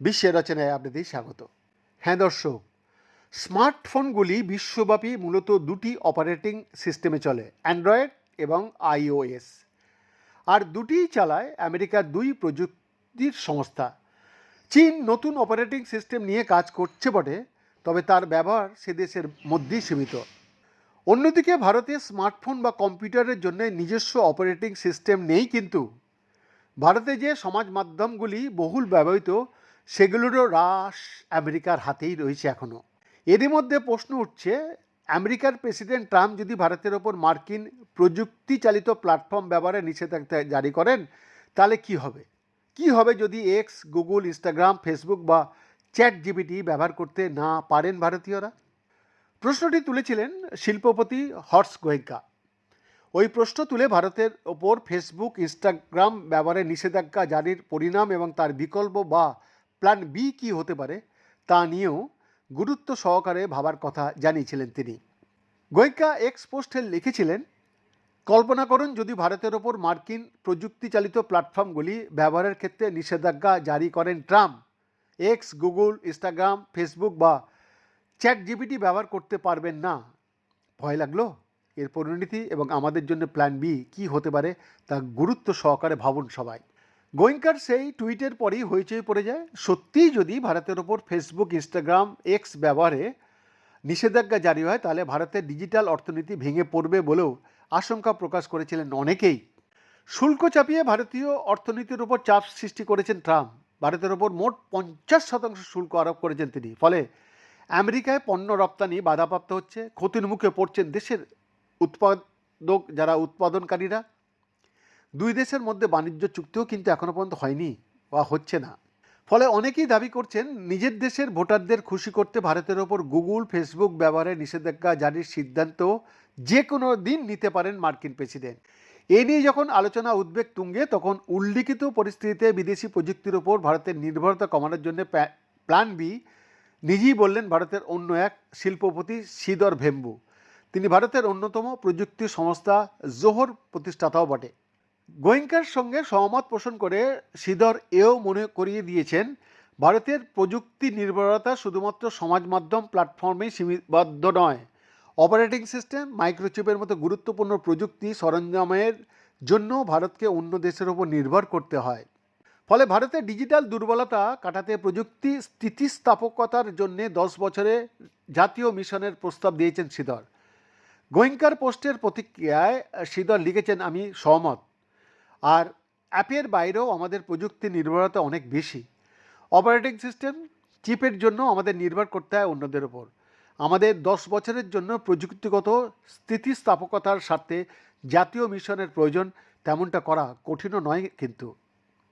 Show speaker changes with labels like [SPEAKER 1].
[SPEAKER 1] বিশ্বের রচনায় আপনাদের স্বাগত। হ্যাঁ দর্শক, স্মার্টফোনগুলি বিশ্বব্যাপী মূলত দুটি অপারেটিং সিস্টেমে চলে, অ্যান্ড্রয়েড এবং আইওএস। আর দুটিই চালায় আমেরিকার দুই প্রযুক্তির সংস্থা। চীন নতুন অপারেটিং সিস্টেম নিয়ে কাজ করছে বটে, তবে তার ব্যবহার সে দেশের মধ্যেই সীমিত। অন্যদিকে ভারতে স্মার্টফোন বা কম্পিউটারের জন্য নিজস্ব অপারেটিং সিস্টেম নেই কিন্তু। ভারতে যে সমাজ মাধ্যমগুলি বহুল ব্যবহৃত, সেগুলোরও হ্রাস আমেরিকার হাতেই রয়েছে এখনও এরই মধ্যে প্রশ্ন উঠছে, আমেরিকার প্রেসিডেন্ট ট্রাম্প যদি ভারতের ওপর মার্কিন প্রযুক্তি চালিত প্ল্যাটফর্ম ব্যবহারে নিষেধাজ্ঞা জারি করেন, তাহলে কি হবে? কি হবে যদি এক্স গুগল ইনস্টাগ্রাম ফেসবুক বা চ্যাট জিবিটি ব্যবহার করতে না পারেন ভারতীয়রা? প্রশ্নটি তুলেছিলেন শিল্পপতি হর্ষ গোয়েঙ্কা। ওই প্রশ্ন তুলে ভারতের ওপর ফেসবুক, ইনস্টাগ্রাম ব্যবহারে নিষেধাজ্ঞা জারির পরিণাম এবং তার বিকল্প বা প্ল্যান বি কী হতে পারে তা নিয়েও গুরুত্ব সহকারে ভাবার কথা জানিয়েছিলেন তিনি। গোয়েঙ্কা এক্স পোস্টে লিখেছিলেন, কল্পনা করুন যদি ভারতের ওপর মার্কিন প্রযুক্তি চালিত প্ল্যাটফর্মগুলি ব্যবহারের ক্ষেত্রে নিষেধাজ্ঞা জারি করেন Trump, X, Google, Instagram, Facebook বা চ্যাট জিপিটি ব্যবহার করতে পারবেন না। ভয় লাগল? এর পরিণতি এবং আমাদের জন্য প্ল্যান বি কি হতে পারে তা গুরুত্ব সহকারে ভাবুন সবাই। গোয়েঙ্কার সেই টুইটের পরেই হইচই পড়ে যায়। সত্যিই যদি ভারতের ওপর ফেসবুক ইনস্টাগ্রাম এক্স ব্যবহারে নিষেধাজ্ঞা জারি হয়, তাহলে ভারতের ডিজিটাল অর্থনীতি ভেঙে পড়বে বলেও আশঙ্কা প্রকাশ করেছিলেন অনেকেই। শুল্ক চাপিয়ে ভারতীয় অর্থনীতির ওপর চাপ সৃষ্টি করেছেন ট্রাম্প। ভারতের ওপর মোট পঞ্চাশ শতাংশ শুল্ক আরোপ করেছেন তিনি। ফলে আমেরিকায় পণ্য রপ্তানি বাধাপ্রাপ্ত হচ্ছে, ক্ষতির মুখে পড়ছেন দেশের উৎপাদক যারা উৎপাদনকারীরা। দুই দেশের মধ্যে বাণিজ্য চুক্তিও কিন্তু এখনও পর্যন্ত হয়নি বা হচ্ছে না। ফলে অনেকেই দাবি করছেন, নিজের দেশের ভোটারদের খুশি করতে ভারতের ওপর গুগল, ফেসবুক ব্যবহারে নিষেধাজ্ঞা জারির সিদ্ধান্ত যে কোনো দিন নিতে পারেন মার্কিন প্রেসিডেন্ট। এ নিয়ে যখন আলোচনা উদ্বেগ তুঙ্গে, তখন উল্লিখিত পরিস্থিতিতে বিদেশি প্রযুক্তির ওপর ভারতের নির্ভরতা কমানোর জন্য প্ল্যান বি নিজেই বললেন ভারতের অন্য এক শিল্পপতি শ্রীধর ভেম্বু। তিনি ভারতের অন্যতম প্রযুক্তি সংস্থা জোহর প্রতিষ্ঠাতাও বটে। গোয়েঙ্কার সঙ্গে সহমত পোষণ করে শ্রীধর এও মনে করিয়ে দিয়েছেন, ভারতের প্রযুক্তি নির্ভরতা শুধুমাত্র সমাজ মাধ্যম প্ল্যাটফর্মে সীমাবদ্ধ নয়, অপারেটিং সিস্টেম, মাইক্রোচিপের মতো গুরুত্বপূর্ণ প্রযুক্তি সরঞ্জামের জন্য ভারতকে অন্য দেশের ওপর নির্ভর করতে হয়। ফলে ভারতের ডিজিটাল দুর্বলতা কাটাতে প্রযুক্তি স্থিতিস্থাপকতার জন্য দশ বছরে জাতীয় মিশনের প্রস্তাব দিয়েছেন শ্রীধর গোয়েঙ্কার পোস্টের প্রতিক্রিয়ায় শ্রীধর লিখেছেন, আমি সহমত। আর অ্যাপের বাইরেও আমাদের প্রযুক্তি নির্ভরতা অনেক বেশি। অপারেটিং সিস্টেম চিপের জন্য আমাদের নির্ভর করতে হয় অন্যদের ওপর। আমাদের দশ বছরের জন্য প্রযুক্তিগত স্থিতিস্থাপকতার স্বার্থে জাতীয় মিশনের প্রয়োজন তেমনটা করা কঠিনও নয় কিন্তু।